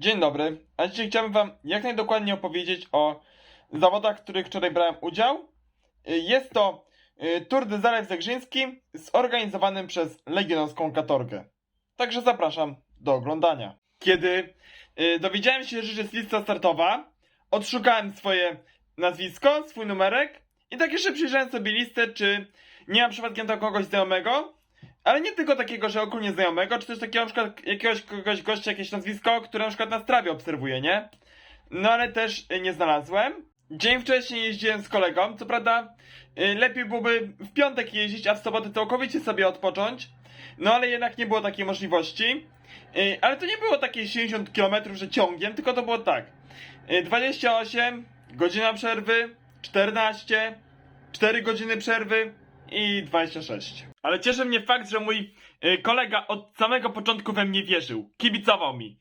Dzień dobry, a dzisiaj chciałbym Wam jak najdokładniej opowiedzieć o zawodach, w których wczoraj brałem udział. Y, Jest to y, Tour de Zalew Zegrzyński zorganizowanym przez Legionowską Katorgę. Także zapraszam do oglądania. Kiedy y, dowiedziałem się, że jest lista startowa, odszukałem swoje nazwisko, swój numerek i tak jeszcze przyjrzałem sobie listę, czy nie mam przypadkiem tam kogoś znajomego, ale nie tylko takiego, że ogólnie znajomego, czy też takiego na przykład jakiegoś kogoś gościa, jakieś nazwisko, które na przykład na strawie obserwuję, nie? No ale też y, nie znalazłem. Dzień wcześniej jeździłem z kolegą, co prawda y, lepiej byłoby w piątek jeździć, a w sobotę całkowicie sobie odpocząć. No ale jednak nie było takiej możliwości. Y, Ale to nie było takie 60 km, że ciągiem, tylko to było tak. Y, 28, godzina przerwy, 14, 4 godziny przerwy i 26. Ale cieszy mnie fakt, że mój y, kolega od samego początku we mnie wierzył. Kibicował mi.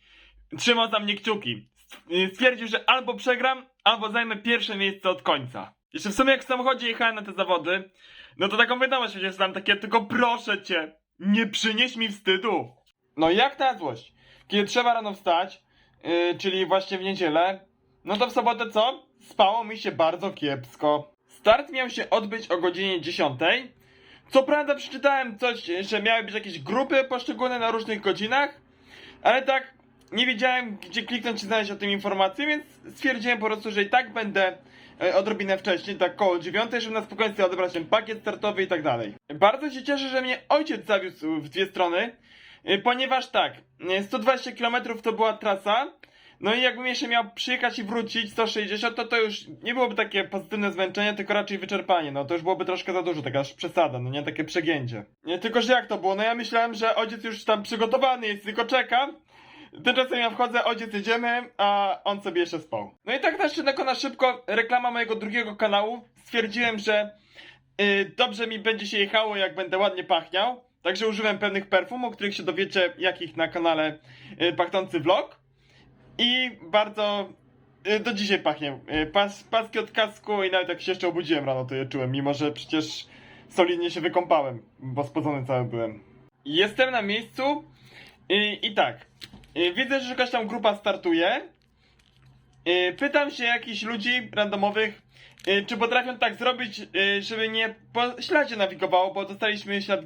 Trzymał za mnie kciuki. Y, Stwierdził, że albo przegram, albo zajmę pierwsze miejsce od końca. Jeszcze w sumie jak w samochodzie jechałem na te zawody, no to taką wiadomość przecież tam takie, tylko proszę cię, nie przynieś mi wstydu. No jak na złość. Kiedy trzeba rano wstać, yy, czyli właśnie w niedzielę, no to w sobotę co? Spało mi się bardzo kiepsko. Start miał się odbyć o godzinie 10. Co prawda przeczytałem coś, że miały być jakieś grupy poszczególne na różnych godzinach, ale tak nie wiedziałem gdzie kliknąć i znaleźć o tym informację, więc stwierdziłem po prostu, że i tak będę e, odrobinę wcześniej, tak koło 9, żeby na spokojnie odebrać ten pakiet startowy i tak dalej. Bardzo się cieszę, że mnie ojciec zawiózł w dwie strony, e, ponieważ tak, e, 120 km to była trasa, no i jakbym jeszcze miał przyjechać i wrócić 160, to to już nie byłoby takie pozytywne zmęczenie, tylko raczej wyczerpanie. No to już byłoby troszkę za dużo, taka aż przesada, no nie takie przegięcie. Nie, tylko że jak to było? No ja myślałem, że ojciec już tam przygotowany jest, tylko czeka. Tymczasem ja wchodzę, ojciec jedziemy, a on sobie jeszcze spał. No i tak na szybko, na szybko, reklama mojego drugiego kanału. Stwierdziłem, że y, dobrze mi będzie się jechało, jak będę ładnie pachniał. Także użyłem pewnych perfum, o których się dowiecie, jakich na kanale y, Pachnący Vlog. I bardzo y, do dzisiaj pachnie. Y, Pas, paski od kasku i nawet jak się jeszcze obudziłem rano, to je czułem, mimo że przecież solidnie się wykąpałem, bo spodzony cały byłem. Jestem na miejscu i, i tak. y, Widzę, że jakaś tam grupa startuje. Pytam się jakichś ludzi randomowych, czy potrafią tak zrobić, żeby nie po śladzie nawigowało, bo dostaliśmy ślad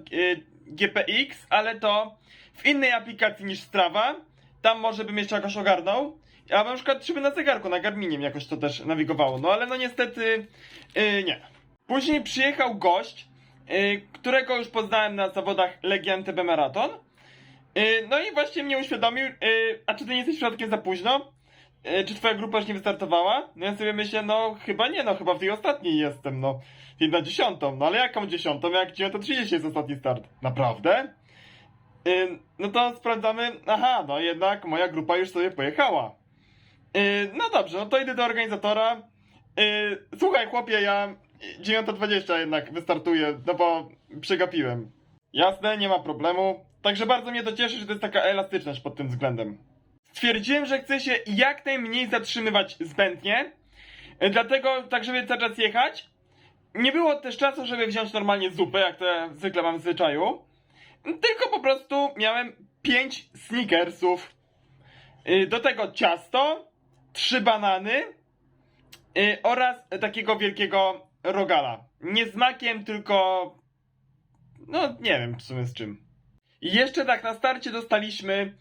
GPX, ale to w innej aplikacji niż Strava. Tam może bym jeszcze jakoś ogarnął. A na przykład żeby na zegarku, na Garminie mi jakoś to też nawigowało. No ale no niestety y, nie. Później przyjechał gość, y, którego już poznałem na zawodach Legia NTB Marathon. Y, no i właśnie mnie uświadomił, y, a czy ty nie jesteś przypadkiem za późno? Y, czy twoja grupa już nie wystartowała? No ja sobie myślę, no chyba nie, no chyba w tej ostatniej jestem, no. I na dziesiątą, no ale jaką dziesiątą? Jak 9.30 jest ostatni start. Naprawdę? No to sprawdzamy, aha, no jednak moja grupa już sobie pojechała. Y, no dobrze, no to idę do organizatora. Y, słuchaj chłopie, ja 9.20 jednak wystartuję, no bo przegapiłem. Jasne, nie ma problemu. Także bardzo mnie to cieszy, że to jest taka elastyczność pod tym względem. Stwierdziłem, że chcę się jak najmniej zatrzymywać zbędnie, dlatego tak, żeby cały czas jechać. Nie było też czasu, żeby wziąć normalnie zupę, jak to zwykle mam w zwyczaju. Tylko po prostu miałem 5 sneakersów. Y, Do tego ciasto, trzy banany y, oraz takiego wielkiego rogala. Nie z makiem, tylko. No, nie wiem w sumie z czym. I jeszcze tak na starcie dostaliśmy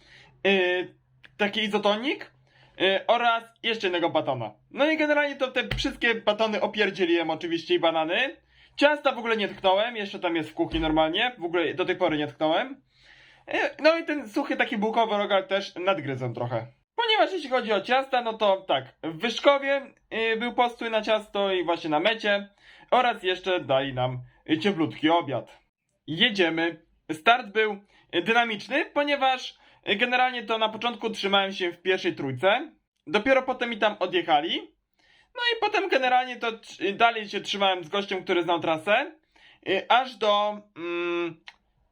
y, taki izotonik oraz jeszcze jednego batona. No i generalnie to te wszystkie batony opierdzieliłem oczywiście i banany. Ciasta w ogóle nie tknąłem, jeszcze tam jest w kuchni normalnie, w ogóle do tej pory nie tknąłem. Y, No i ten suchy taki bułkowy rogal też nadgryzłem trochę. Ponieważ jeśli chodzi o ciasta, no to tak, w Wyszkowie y, był postój na ciasto i właśnie na mecie oraz jeszcze dali nam cieplutki obiad. Jedziemy. Start był dynamiczny, ponieważ generalnie to na początku trzymałem się w pierwszej trójce. Dopiero potem mi tam odjechali. No i potem generalnie to dalej się trzymałem z gościem, który znał trasę. y, Aż do mm,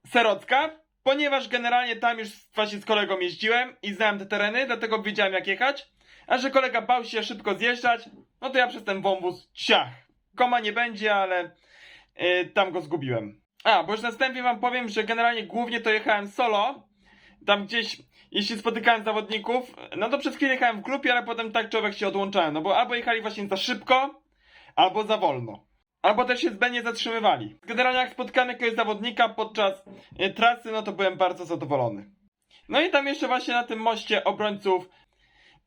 Serocka, ponieważ generalnie tam już właśnie z kolegą jeździłem i znałem te tereny, dlatego wiedziałem jak jechać. A że kolega bał się szybko zjeżdżać, no to ja przez ten wąwóz ciach. Koma nie będzie, ale y, tam go zgubiłem. A, bo już na wstępie wam powiem, że generalnie głównie to jechałem solo. Tam gdzieś jeśli spotykałem zawodników, no to przez chwilę jechałem w grupie, ale potem tak człowiek się odłączałem, no bo albo jechali właśnie za szybko, albo za wolno. Albo też się zbędnie zatrzymywali. Generalnie jak spotkałem jakiegoś zawodnika podczas e, trasy, no to byłem bardzo zadowolony. No i tam jeszcze właśnie na tym moście obrońców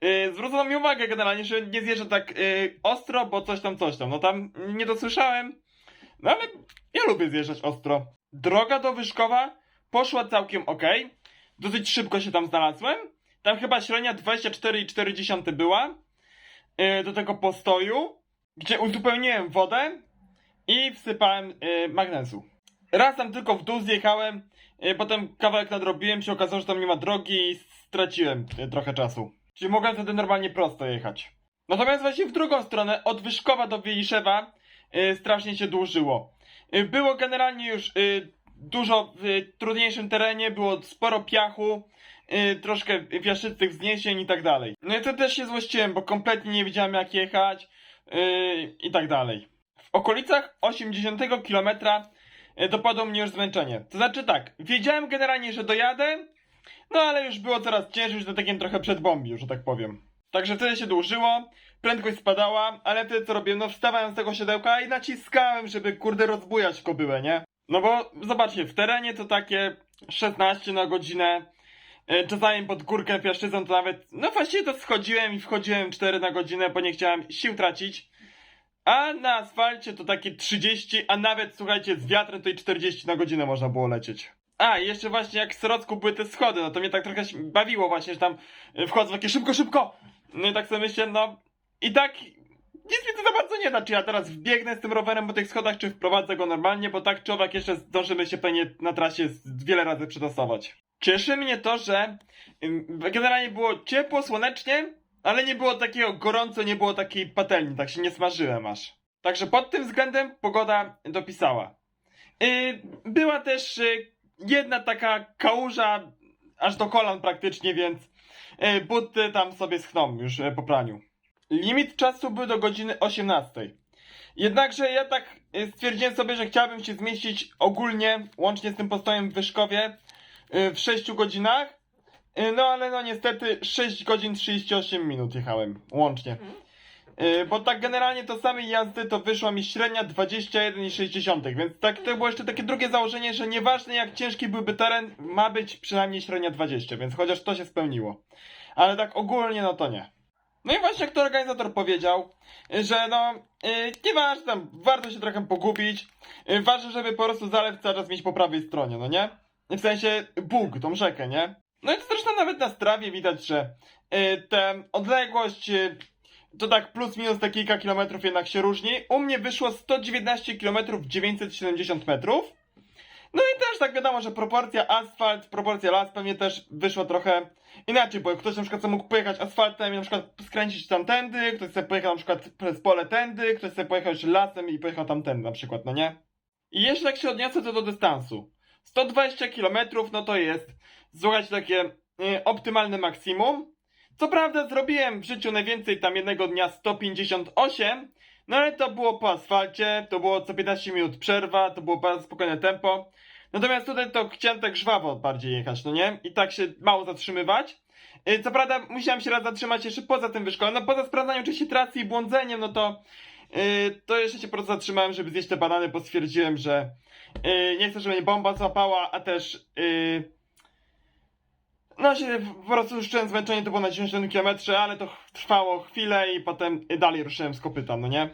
yy, zwrócono mi uwagę generalnie, że nie zjeżdża tak yy, ostro, bo coś tam, coś tam. No tam nie dosłyszałem, no ale ja lubię zjeżdżać ostro. Droga do Wyszkowa poszła całkiem ok. Dosyć szybko się tam znalazłem. Tam chyba średnia 24,4 była yy, do tego postoju, gdzie uzupełniłem wodę i wsypałem yy, magnezu. Raz tam tylko w dół zjechałem, yy, potem kawałek nadrobiłem, się okazało, że tam nie ma drogi i straciłem trochę czasu. Czyli mogłem wtedy normalnie prosto jechać. Natomiast właśnie w drugą stronę, od Wyszkowa do Wieliszewa, strasznie się dłużyło. Było generalnie już dużo w trudniejszym terenie, było sporo piachu, yy, troszkę wiaszystych wzniesień i tak dalej. No i to też się złościłem, bo kompletnie nie wiedziałem jak jechać yy, i tak dalej. W okolicach 80 km yy, dopadło mnie już zmęczenie. To znaczy tak, wiedziałem generalnie, że dojadę, no ale już było coraz ciężej, już takim trochę przedbombił, że tak powiem. Także wtedy się dłużyło, prędkość spadała, ale wtedy co robiłem? No wstawałem z tego siodełka i naciskałem, żeby kurde rozbujać kobyłę, nie? No bo zobaczcie, w terenie to takie 16 na godzinę, e, czasami pod górkę piaszczyzną to nawet, no właściwie to schodziłem i wchodziłem 4 na godzinę, bo nie chciałem sił tracić. A na asfalcie to takie 30, a nawet słuchajcie, z wiatrem to i 40 na godzinę można było lecieć. A, i jeszcze właśnie jak w Srocku były te schody, no to mnie tak trochę bawiło właśnie, że tam y, wchodzą takie szybko, szybko! No i tak sobie myślę, no i tak nic mi to za bardzo nie da, czy ja teraz wbiegnę z tym rowerem po tych schodach, czy wprowadzę go normalnie, bo tak czy owak jeszcze zdążymy się pewnie na trasie wiele razy przetasować. Cieszy mnie to, że generalnie było ciepło, słonecznie, ale nie było takiego gorąco, nie było takiej patelni, tak się nie smażyłem aż. Także pod tym względem pogoda dopisała. Yy, była też yy, jedna taka kałuża aż do kolan praktycznie, więc yy, buty tam sobie schną już po praniu. Limit czasu był do godziny 18. Jednakże ja tak yy, stwierdziłem sobie, że chciałbym się zmieścić ogólnie, łącznie z tym postojem w Wyszkowie, yy, w 6 godzinach. Yy, No ale no niestety 6 godzin 38 minut jechałem łącznie. Yy, bo tak generalnie to samej jazdy to wyszła mi średnia 21,6, więc tak to było jeszcze takie drugie założenie, że nieważne jak ciężki byłby teren, ma być przynajmniej średnia 20, więc chociaż to się spełniło. Ale tak ogólnie no to nie. No i właśnie jak to organizator powiedział, że no, yy, nieważne tam, warto się trochę pogubić, yy, ważne, żeby po prostu zalew cały czas mieć po prawej stronie, no nie? W sensie Bóg, tą rzekę, nie? No i to zresztą nawet na strawie widać, że yy, tę odległość yy, to tak plus minus te kilka kilometrów jednak się różni. U mnie wyszło 119 km 970 metrów. No i też tak wiadomo, że proporcja asfalt, proporcja las pewnie też wyszła trochę inaczej, bo ktoś na przykład sobie mógł pojechać asfaltem i na przykład skręcić tamtędy, ktoś sobie pojechał na przykład przez pole tędy, ktoś sobie pojechał już lasem i pojechał tamtędy na przykład, no nie? I jeszcze jak się odniosę to do dystansu. 120 km no to jest, słuchajcie, takie y, optymalne maksimum. Co prawda zrobiłem w życiu najwięcej tam jednego dnia 158, no ale to było po asfalcie, to było co 15 minut przerwa, to było bardzo spokojne tempo. Natomiast tutaj to chciałem tak żwawo bardziej jechać, no nie? I tak się mało zatrzymywać. Yy, Co prawda musiałem się raz zatrzymać jeszcze poza tym wyszkolem, no poza sprawdzaniem oczywiście trasy i błądzeniem, no to yy, to jeszcze się po prostu zatrzymałem, żeby zjeść te banany, bo stwierdziłem, że yy, nie chcę, żeby mnie bomba złapała, a też yy, no się po prostu już czułem zmęczenie, to było na 90 km, ale to trwało chwilę i potem dalej ruszyłem z kopyta, no nie?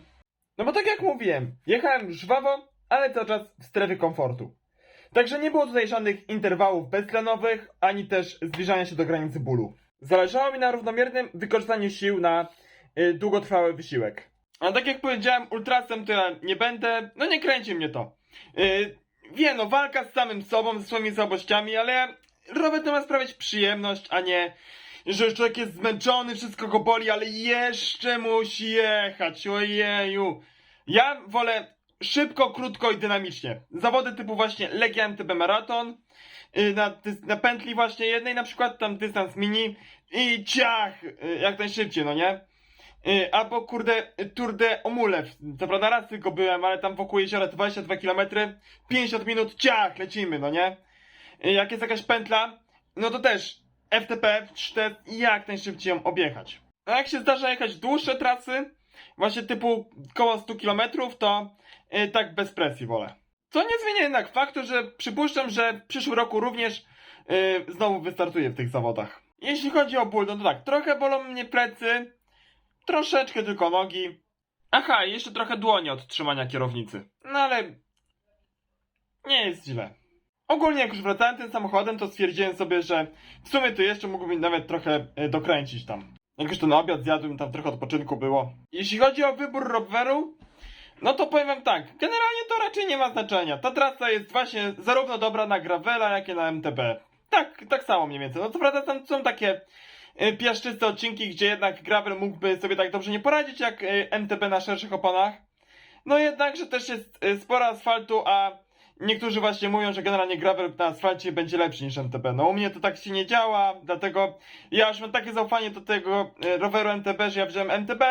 No bo tak jak mówiłem, jechałem żwawo, ale cały czas w strefie komfortu. Także nie było tutaj żadnych interwałów beztlenowych, ani też zbliżania się do granicy bólu. Zależało mi na równomiernym wykorzystaniu sił na y, długotrwały wysiłek. A tak jak powiedziałem, ultrasem to ja nie będę, no nie kręci mnie to. Y, wiem, no walka z samym sobą, ze swoimi słabościami, ale robię to ma sprawiać przyjemność, a nie, że człowiek jest zmęczony, wszystko go boli, ale jeszcze musi jechać, ojeju. Ja wolę szybko, krótko i dynamicznie. Zawody typu właśnie Legia MTB Maraton, y, na, na pętli właśnie jednej na przykład, tam dystans mini i ciach, y, jak najszybciej, no nie? Y, Albo kurde Tour de Omulew. Co prawda raz tylko byłem, ale tam wokół jeziora 22 km, 50 minut, ciach, lecimy, no nie? Jak jest jakaś pętla, no to też FTP test i jak najszybciej ją objechać. A jak się zdarza jechać dłuższe trasy, właśnie typu koło 100 km, to tak bez presji wolę. Co nie zmienia jednak faktu, że przypuszczam, że w przyszłym roku również y, znowu wystartuję w tych zawodach. Jeśli chodzi o ból, no to tak, trochę bolą mnie plecy, troszeczkę tylko nogi. Aha, jeszcze trochę dłonie od trzymania kierownicy. No ale nie jest źle. Ogólnie jak już wracałem tym samochodem, to stwierdziłem sobie, że w sumie to jeszcze mógłbym nawet trochę e, dokręcić tam. Jak już ten obiad zjadłem, tam trochę odpoczynku było. Jeśli chodzi o wybór roweru, no to powiem wam tak, generalnie to raczej nie ma znaczenia. Ta trasa jest właśnie zarówno dobra na gravela, jak i na MTB. Tak, tak samo mniej więcej. No co prawda tam są takie y, piaszczyste odcinki, gdzie jednak gravel mógłby sobie tak dobrze nie poradzić jak y, MTB na szerszych oponach. No jednakże też jest y, sporo asfaltu, a niektórzy właśnie mówią, że generalnie gravel na asfalcie będzie lepszy niż MTB. No u mnie to tak się nie działa, dlatego ja już mam takie zaufanie do tego roweru MTB, że ja wziąłem MTB.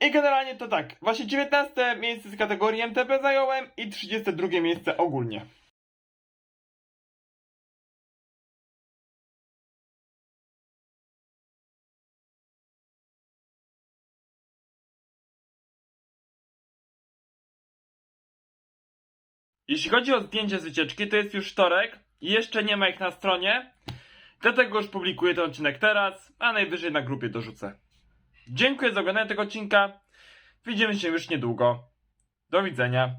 I generalnie to tak, właśnie 19 miejsce z kategorii MTB zająłem i 32 miejsce ogólnie. Jeśli chodzi o zdjęcie z wycieczki, to jest już wtorek jeszcze nie ma ich na stronie. Dlatego już publikuję ten odcinek teraz, a najwyżej na grupie dorzucę. Dziękuję za oglądanie tego odcinka. Widzimy się już niedługo. Do widzenia.